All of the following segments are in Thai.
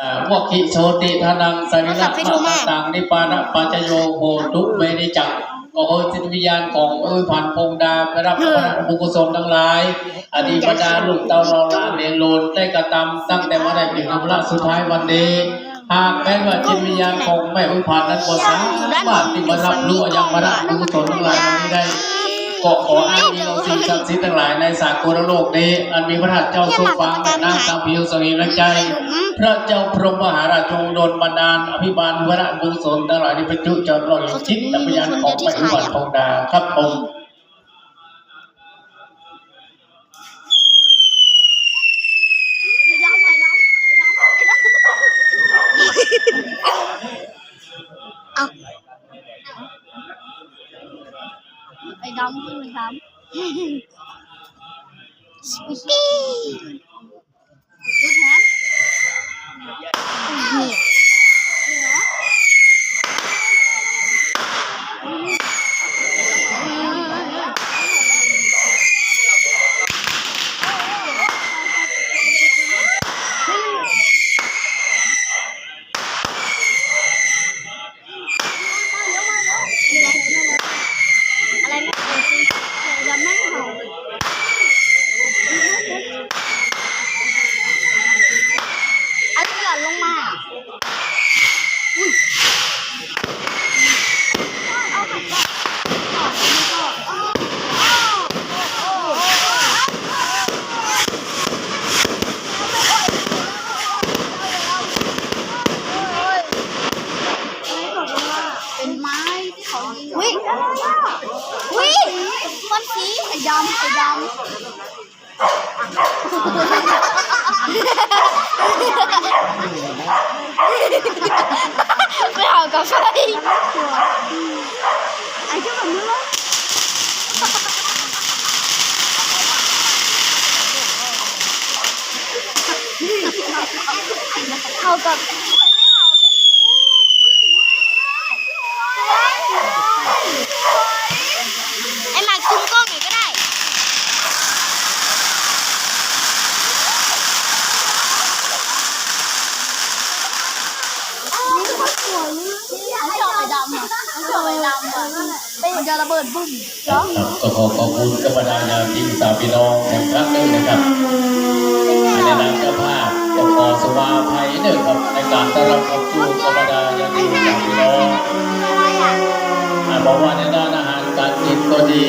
อ่าพวกขิโชติทานังสริลักษณะต่างๆนิปานะปัจจโยโหตุเวนิจักก็โอจิตวิญญาณของเอ้ยผ่านพงดาไปรับพระบุญกุศลทั้งหลาย อดีตบรรดาลูกเต้าเราหลานเลี้ยงโลนได้กระทำตั้งแต่วันแรกถึงวันละสุดท้ายวันนี้หากแม้ว่าจิตวิญญาณของแม่อุปานนั้นก็สามารถที่มารับรู้ยังมารับบุญกุศลทั้งหลายเหล่านี้ได้ ก็ขอให้มีเราสิ่งศักดิ์สิทธิ์ทั้งหลายในสากลโลกนี้ อันมีพระธาตุเจ้าทรงฟ้าและนางตามพิวสวีและใจ พระเจ้าพรหมมหาราชทรงโดนบันดาลอภิบาลวระบุญสนทั้งหลายที่ประจุจรรอยชิดตพยานของพระอุบัติทองดาครับผม เอา ไอ้ดำคือดำสปิตตี้ดูแถมนี่อะไรไม่เกิดขึ้นดำแม่งเห่าอะไรหล่นลงมาอุ้ยเอาไปก่อนเอาไปก่อนอ้าวอ้าวโอ้โหเป็นไม้ที่เขายิงวิวิมัน สีไอ้ดำไอ้ดำไม่เอากับไฟไอ้เจ้าแบบนี้เลยเอากับไอ้หมากจุ้มกล้องหน่อยก็ได้ นี่มันสวยเลยชอบไอ้ดำอะ ชอบไอ้ดำอะมันจะระเบิดบุ้มเหรอครับก็ขอขอบคุณกับบรรดาญาติสาพี่น้องแห่งพระนึงนะครับในนามเจ้าภาพก็ขอสวาภัยเด้อครับในการต้อนรับคำชูกับบรรดาญาติสาพี่น้องอะไรอะอ่าบอกว่าในด้านอาหารการกินก็ดี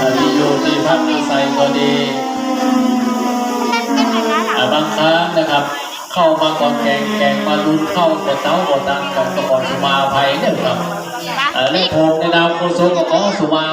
อ่าที่อยู่ที่พักอาศัยก็ดีเป็นอย่างนั้นอะอ่าบางครั้งนะครับเข้ามาก่อนแกงแกงมาลุ้นเข้าก่อนเต้าก่อนตังกับขอสวาภัยเด้อครับปะอ่า และผมในนามโฆษกขอสวา